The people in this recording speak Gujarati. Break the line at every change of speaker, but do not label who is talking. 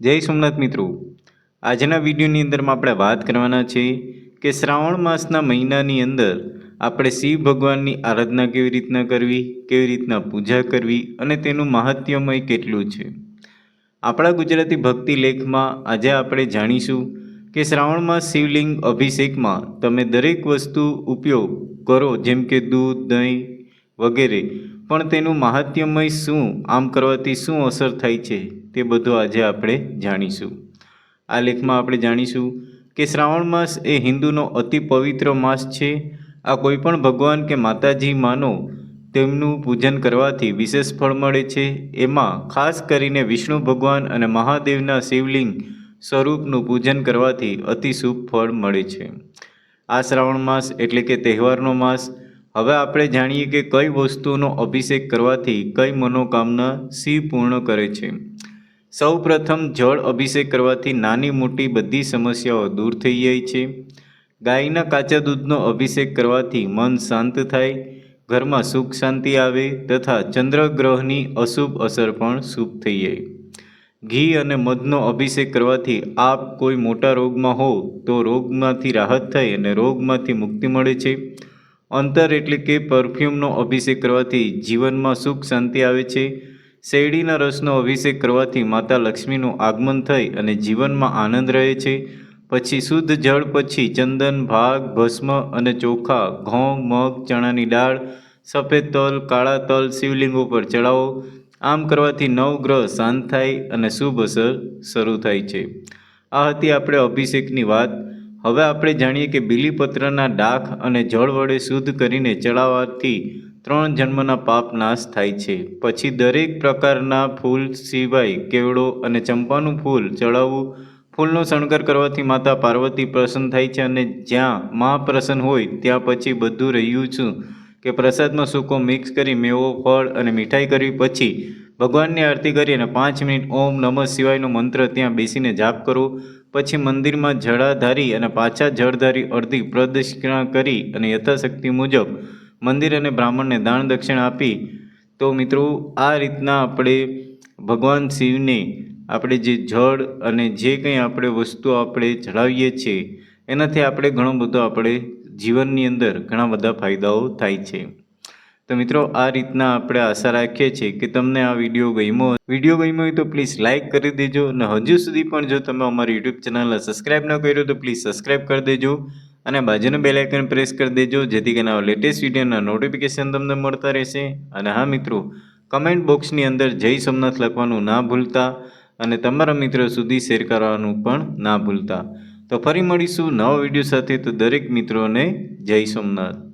જય સોમનાથ મિત્રો. આજના વિડીયોની અંદરમાં આપણે વાત કરવાના છે કે શ્રાવણ માસના મહિનાની અંદર આપણે શિવ ભગવાનની આરાધના કેવી રીતના કરવી, કેવી રીતના પૂજા કરવી અને તેનું મહાત્મ્યમય કેટલું છે. આપણા ગુજરાતી ભક્તિ લેખમાં આજે આપણે જાણીશું કે શ્રાવણ માસ શિવલિંગ અભિષેકમાં તમે દરેક વસ્તુ ઉપયોગ કરો, જેમ કે દૂધ, દહીં વગેરે. પણ તેનું મહાત્મ્યમય શું, આમ કરવાથી શું અસર થાય છે, તે બધું આજે આપણે જાણીશું. આ લેખમાં આપણે જાણીશું કે શ્રાવણ માસ એ હિન્દુનો અતિ પવિત્ર માસ છે. આ કોઈ પણ ભગવાન કે માતાજી માનો, તેમનું પૂજન કરવાથી વિશેષ ફળ મળે છે. એમાં ખાસ કરીને વિષ્ણુ ભગવાન અને મહાદેવના શિવલિંગ સ્વરૂપનું પૂજન કરવાથી અતિ શુભ ફળ મળે છે. આ શ્રાવણ માસ એટલે કે તહેવારનો માસ હવે આપણે જાણીએ કે કઈ વસ્તુનો અભિષેક કરવાથી કઈ મનોકામના શિવ પૂર્ણ કરે છે. સૌ પ્રથમ જળ અભિષેક કરવાથી નાની મોટી બધી સમસ્યાઓ દૂર થઈ જાય છે. ગાયના કાચા દૂધનો અભિષેક કરવાથી મન શાંત થાય, ઘરમાં સુખ શાંતિ આવે તથા ચંદ્રગ્રહની અશુભ અસર પણ શુભ થઈ જાય. ઘી અને મધનો અભિષેક કરવાથી આપ કોઈ મોટા રોગમાં હો તો રોગમાંથી રાહત થાય અને રોગમાંથી મુક્તિ મળે છે. અંતર એટલે કે પરફ્યુમનો અભિષેક કરવાથી જીવનમાં સુખ શાંતિ આવે છે. શેરડીના રસનો અભિષેક કરવાથી માતા લક્ષ્મીનું આગમન થઈ અને જીવનમાં આનંદ રહે છે. પછી શુદ્ધ જળ, પછી ચંદન, ભાગ, ભસ્મ અને ચોખા, ઘઉં, મગ, ચણાની દાળ, સફેદ તલ, કાળા તલ, શિવલિંગો પર ચડાવો. આમ કરવાથી નવ ગ્રહ શાંત થાય અને શુભ અસર શરૂ થાય છે. આ હતી આપણે અભિષેકની વાત. હવે આપણે જાણીએ કે બીલીપત્રના ડાખ અને જળ વડે શુદ્ધ કરીને ચડાવવાથી ત્રણ જન્મના પાપ નાશ થાય છે. પછી દરેક પ્રકારના ફૂલ સિવાય કેવડો અને ચંપાનું ફૂલ ચડાવવું, ફૂલનો શણગાર કરવાથી માતા પાર્વતી પ્રસન્ન થાય છે અને જ્યાં મા પ્રસન્ન હોય ત્યાં પછી બધું રહ્યું છું કે પ્રસાદમાં સૂકો મિક્સ કરી મેવો, ફળ અને મીઠાઈ કરવી. પછી ભગવાનની આરતી કરી અને પાંચ મિનિટ ઓમ નમઃ શિવાયનો મંત્ર ત્યાં બેસીને જાપ કરો પછી મંદિરમાં જળાધારી અને પાછા જળધારી અડધી પ્રદક્ષિણા કરી અને યથાશક્તિ મુજબ મંદિર અને બ્રાહ્મણને દાન દક્ષિણ આપી. તો મિત્રો, આ રીતના આપણે ભગવાન શિવને આપણે જે જળ અને જે કંઈ આપણે વસ્તુ આપણે ચઢાવીએ છીએ, એનાથી આપણે ઘણો બધો આપણે જીવનની અંદર ઘણા બધા ફાયદાઓ થાય છે. તો મિત્રો, આ રીતના આપણે આશા રાખીએ છીએ કે તમને આ વીડિયો ગમ્યો વીડિયો ગમ્યો હોય તો પ્લીઝ લાઇક કરી દેજો અને હજુ સુધી પણ જો તમે અમારી યુટ્યુબ ચેનલને સબસ્ક્રાઈબ ન કર્યો તો પ્લીઝ સબસ્ક્રાઈબ કરી દેજો અને બાજુનું બેલ પ્રેસ કરી દેજો, જેથી કરીને આવા લેટેસ્ટ વિડીયોના નોટિફિકેશન તમને મળતા રહેશે. અને હા મિત્રો કમેન્ટ બોક્સની અંદર જય સોમનાથ લખવાનું ના ભૂલતા અને તમારા મિત્રો સુધી શેર કરવાનું પણ ના ભૂલતા. તો ફરી મળીશું નવા વીડિયો સાથે. તો દરેક મિત્રોને જય સોમનાથ.